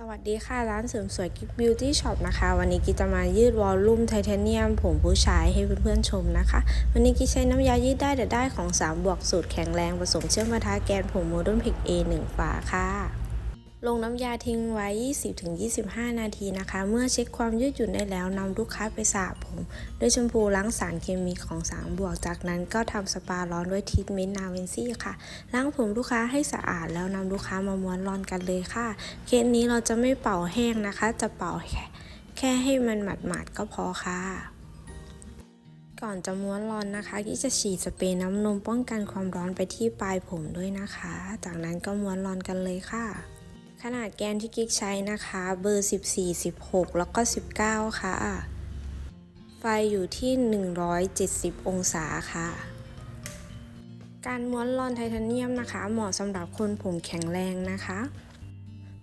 สวัสดีค่ะ ร้านเสริมสวยกิ๊บบิวตี้ช็อปนะคะ วันนี้กิ๊จะมายืดวอลลุ่มไทเทเนียม ผมผู้ชายให้เพื่อนๆชมนะคะ วันนี้กิ๊ใช้น้ำยายืดได้แต่ได้ของ 3 บวกสูตรแข็งแรงผสมเชื่อมกระทะแกนผมโมเดิร์นพิก A1 ฝาค่ะ ลงน้ำยาทิ้งไว้20-25 นาทีนะคะ เมื่อเช็คความยืดหยุ่นได้แล้วนำลูกค้าไปสระผม ด้วยแชมพูล้างสารเคมีของ3บวก จากนั้นก็ทำสปาร้อนด้วยทรีทเมนต์นาเวนซี่ค่ะ ล้างผมลูกค้าให้สะอาดแล้วนำลูกค้ามาม้วนรอนกันเลยค่ะ เคสนี้เราจะไม่เป่าแห้งนะคะ จะเป่าแค่แค่ให้มันหมาดๆก็พอค่ะก่อนจะม้วนรอนนะคะที่จะฉีดสเปรย์น้ำนมป้องกันความร้อนไปที่ปลายผมด้วยนะคะ จากนั้นก็ม้วนรอนกันเลยค่ะ ขนาดแกนที่กิ๊กใช้นะคะ เบอร์ 14 16 แล้วก็ 19 ค่ะ ไฟอยู่ที่ 170 องศาค่ะ การม้วนรอนไทเทเนียมนะคะ เหมาะสำหรับคนผมแข็งแรงนะคะ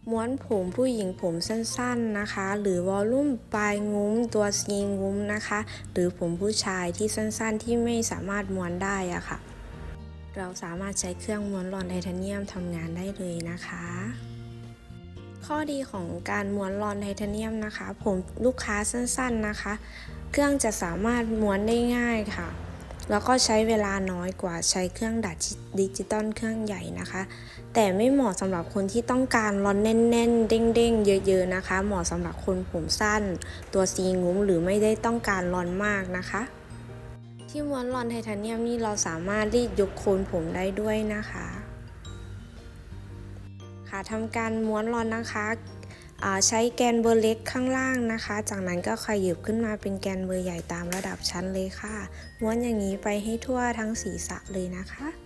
ม้วนผมผู้หญิงผมสั้นๆนะคะ หรือวอลลุ่มปลายงุ้มตัวซีงุ้มนะคะ หรือผมผู้ชายที่สั้นๆ ที่ไม่สามารถม้วนได้อะค่ะเราสามารถใช้เครื่องม้วนรอนไทเทเนียมทำงานได้เลยนะคะ ข้อดีของการม้วนรอนไทเทเนียมนะคะ ผมลูกค้าสั้นๆนะคะ เครื่องจะสามารถม้วนได้ง่ายค่ะ แล้วก็ใช้เวลาน้อยกว่าใช้เครื่องดัดดิจิตอลเครื่องใหญ่นะคะ แต่ไม่เหมาะสำหรับคนที่ต้องการร้อนแน่นๆ เด้งๆ เยอะๆนะคะ เหมาะสำหรับคนผมสั้น ตัวซีงุ้มหรือไม่ได้ต้องการร้อนมากนะคะ ที่ม้วนรอนไทเทเนียมนี่เราสามารถรีดยกโคนผมได้ด้วยนะคะ ค่ะทำการม้วนรอนนะคะใช้แกนเบอร์เล็กข้างล่างนะคะ จากนั้นก็ขยิบขึ้นมาเป็นแกนเบอร์ใหญ่ตามระดับชั้นเลยค่ะ ม้วนอย่างนี้ไปให้ทั่วทั้งศีรษะเลยนะคะ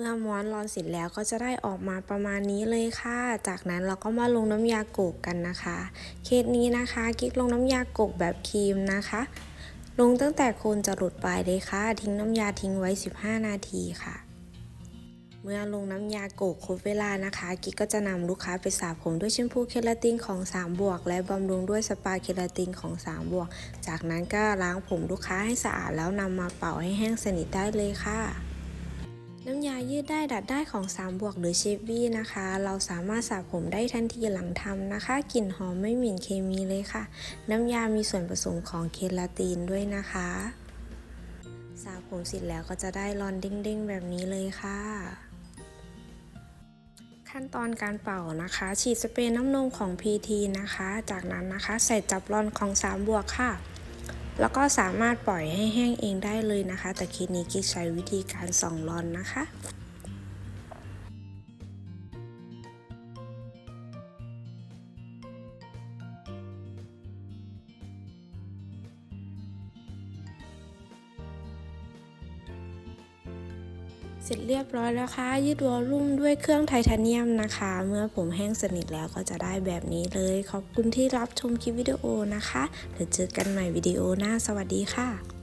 เมื่อม้วนรอนเสร็จแล้วก็จะได้ออกมาประมาณนี้เลยค่ะ จากนั้นเราก็มาลงน้ำยาโกกกันนะคะ เคสนี้นะคะกิ๊กลงน้ำยาโกกแบบครีมนะคะ ลงตั้งแต่โคนจะหลุดปลายเลยค่ะ ทิ้งน้ำยาทิ้งไว้ 15 นาทีค่ะ เมื่อลงน้ำยาโกกครบเวลานะคะ กิ๊กก็จะนำลูกค้าไปสระผมด้วยแชมพูเคราตินของ 3 บวก และบำรุงด้วยสปาเคราตินของ 3 บวก จากนั้นก็ล้างผมลูกค้าให้สะอาดแล้วนำมาเป่าให้แห้งสนิทได้เลยค่ะ น้ำยายืดได้ดัดได้ของ 3 บวกหรือเชฟวี่นะคะ เราสามารถสระผมได้ทันทีหลังทำนะคะ กลิ่นหอมไม่เหม็นเคมีเลยค่ะ น้ำยามีส่วนผสมของเคลาตินด้วยนะคะสระผมเสร็จแล้วก็จะได้รอนเด้งๆ แบบนี้เลยค่ะ ขั้นตอนการเป่านะคะ ฉีดสเปรย์น้ำนมของ PT นะคะ จากนั้นนะคะ ใส่จับรอนของ 3 บวกค่ะ แล้วก็สามารถปล่อยให้แห้งเองได้เลยนะคะ แต่คลิปนี้กิ๊กใช้วิธีการส่องรอนนะคะ เสร็จเรียบร้อยแล้วค่ะ ยืดวอลลุ่มด้วยเครื่องไทเทเนียมนะคะ เมื่อผมแห้งสนิทแล้วก็จะได้แบบนี้เลย ขอบคุณที่รับชมคลิปวิดีโอนะคะเดี๋ยวเจอกันใหม่วิดีโอหน้า สวัสดีค่ะ